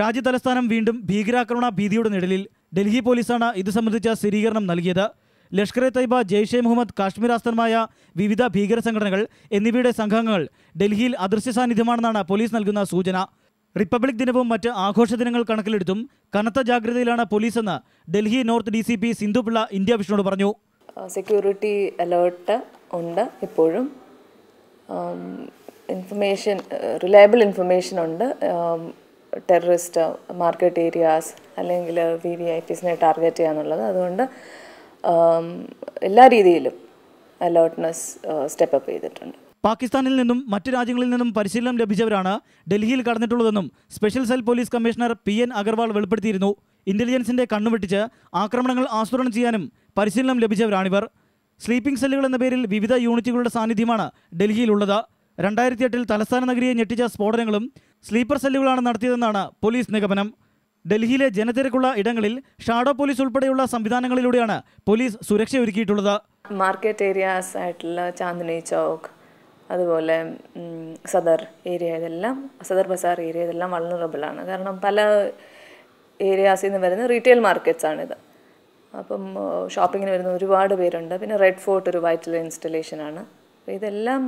രാജ്യതലസ്ഥാനം വീണ്ടും ഭീകരാക്രമണ ഭീതിയുടെ നിഴലിൽ ഡൽഹി പോലീസാണ് ഇത് സംബന്ധിച്ച സ്ഥിരീകരണം നൽകിയത്. ലഷ്കർ എ തൈബ ജെയ്ഷെ മുഹമ്മദ് കാശ്മീർ ആസ്ഥാനമായ വിവിധ ഭീകര സംഘടനകൾ എന്നിവയുടെ സംഘങ്ങൾ ഡൽഹിയിൽ അദൃശ്യ സാന്നിധ്യമാണെന്നാണ് പോലീസ് നൽകുന്ന സൂചന. റിപ്പബ്ലിക് ദിനവും മറ്റ് ആഘോഷ ദിനങ്ങൾ കണക്കിലെടുത്തും കനത്ത ജാഗ്രതയിലാണ് പോലീസെന്ന് Delhi north D C P Sindhu Pillai India വിഷനോട് പറഞ്ഞു. സെക്യൂരിറ്റി അലേർട്ട് ഉണ്ട് ഇപ്പോഴും. ഇൻഫർമേഷൻ റിലയബിൾ ഇൻഫർമേഷൻ ഉണ്ട്. ടെററിസ്റ്റ് മാർക്കറ്റ് ഏരിയാസ് അല്ലെങ്കിൽ വി വി ഐ പിസിനെ ടാർഗറ്റ് ചെയ്യാന്നുള്ളത്. അതുകൊണ്ട് എല്ലാ രീതിയിലും അലേർട്ട്നെസ് സ്റ്റെപ്പ് അപ്പ് ചെയ്തിട്ടുണ്ട്. പാകിസ്ഥാനിൽ നിന്നും മറ്റ് രാജ്യങ്ങളിൽ നിന്നും പരിശീലനം ലഭിച്ചവരാണ് ഡൽഹിയിൽ കടന്നിട്ടുള്ളതെന്നും special cell police commissioner P N Agarwal വെളിപ്പെടുത്തിയിരുന്നു. ഇന്റലിജൻസിന്റെ കണ്ണുവെട്ടിച്ച് ആക്രമണങ്ങൾ ആസൂത്രണം ചെയ്യാനും പരിശീലനം ലഭിച്ചവരാണിവർ. സ്ലീപ്പിംഗ് സെല്ലുകൾ എന്ന പേരിൽ വിവിധ യൂണിറ്റുകളുടെ സാന്നിധ്യമാണ് ഡൽഹിയിലുള്ളത്. രണ്ടായിരത്തി എട്ടിൽ തലസ്ഥാന നഗരിയെ ഞെട്ടിച്ച സ്ഫോടനങ്ങളും സ്ലീപ്പർ സെല്ലുകളാണ് നടത്തിയതെന്നാണ് പോലീസ് നിഗമനം. ഡൽഹിയിലെ ജനത്തിരക്കുള്ള ഇടങ്ങളിൽ ഷാഡോ പോലീസ് ഉൾപ്പെടെയുള്ള സംവിധാനങ്ങളിലൂടെയാണ് പോലീസ് സുരക്ഷ ഒരുക്കിയിട്ടുള്ളത്. മാർക്കറ്റ് ഏരിയാസ് ആയിട്ടുള്ള ചാന്ദിനി ചൗക്ക് അതുപോലെ സദർ ഏരിയ ഇതെല്ലാം സദർ ബസാർ ഏരിയ ഇതെല്ലാം വൾണറബിൾ ആണ്. കാരണം പല ഏരിയാസിൽ നിന്ന് വരുന്ന റീറ്റെയിൽ മാർക്കറ്റ്സ് ആണിത്. അപ്പം ഷോപ്പിങ്ങിന് വരുന്ന ഒരുപാട് പേരുണ്ട്. പിന്നെ റെഡ് ഫോർട്ട് ഒരു വൈറ്റൽ ഇൻസ്റ്റലേഷൻ ആണ്. ഇതെല്ലാം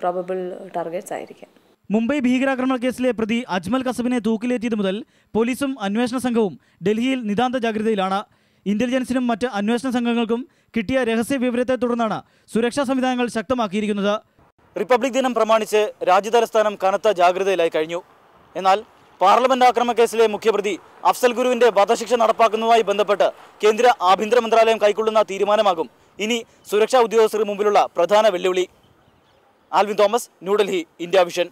പ്രോബബിൾ ടാർഗറ്റ്സ് ആയിരിക്കാം. മുംബൈ ഭീകരാക്രമണ കേസിലെ പ്രതി അജ്മൽ കസബിനെ തൂക്കിലേറ്റിയത് മുതൽ പോലീസും അന്വേഷണ സംഘവും ഡൽഹിയിൽ നിതാന്ത ജാഗ്രതയിലാണ്. ഇന്റലിജൻസിനും മറ്റ് അന്വേഷണ സംഘങ്ങൾക്കും കിട്ടിയ രഹസ്യ വിവരത്തെ തുടർന്നാണ് സുരക്ഷാ സംവിധാനങ്ങൾ ശക്തമാക്കിയിരിക്കുന്നത്. റിപ്പബ്ലിക് ദിനം പ്രമാണിച്ച് രാജ്യതലസ്ഥാനം കനത്ത ജാഗ്രതയിലായി കഴിഞ്ഞു. എന്നാൽ പാർലമെന്റ് ആക്രമണ കേസിലെ മുഖ്യപ്രതി അഫ്സൽ ഗുരുവിന്റെ വധശിക്ഷ നടപ്പാക്കുന്നതുമായി ബന്ധപ്പെട്ട് കേന്ദ്ര ആഭ്യന്തര മന്ത്രാലയം കൈക്കൊള്ളുന്ന തീരുമാനമാകും ഇനി സുരക്ഷാ ഉദ്യോഗസ്ഥർ മുമ്പിലുള്ള പ്രധാന വെല്ലുവിളി. Alvin Thomas New Delhi India vision.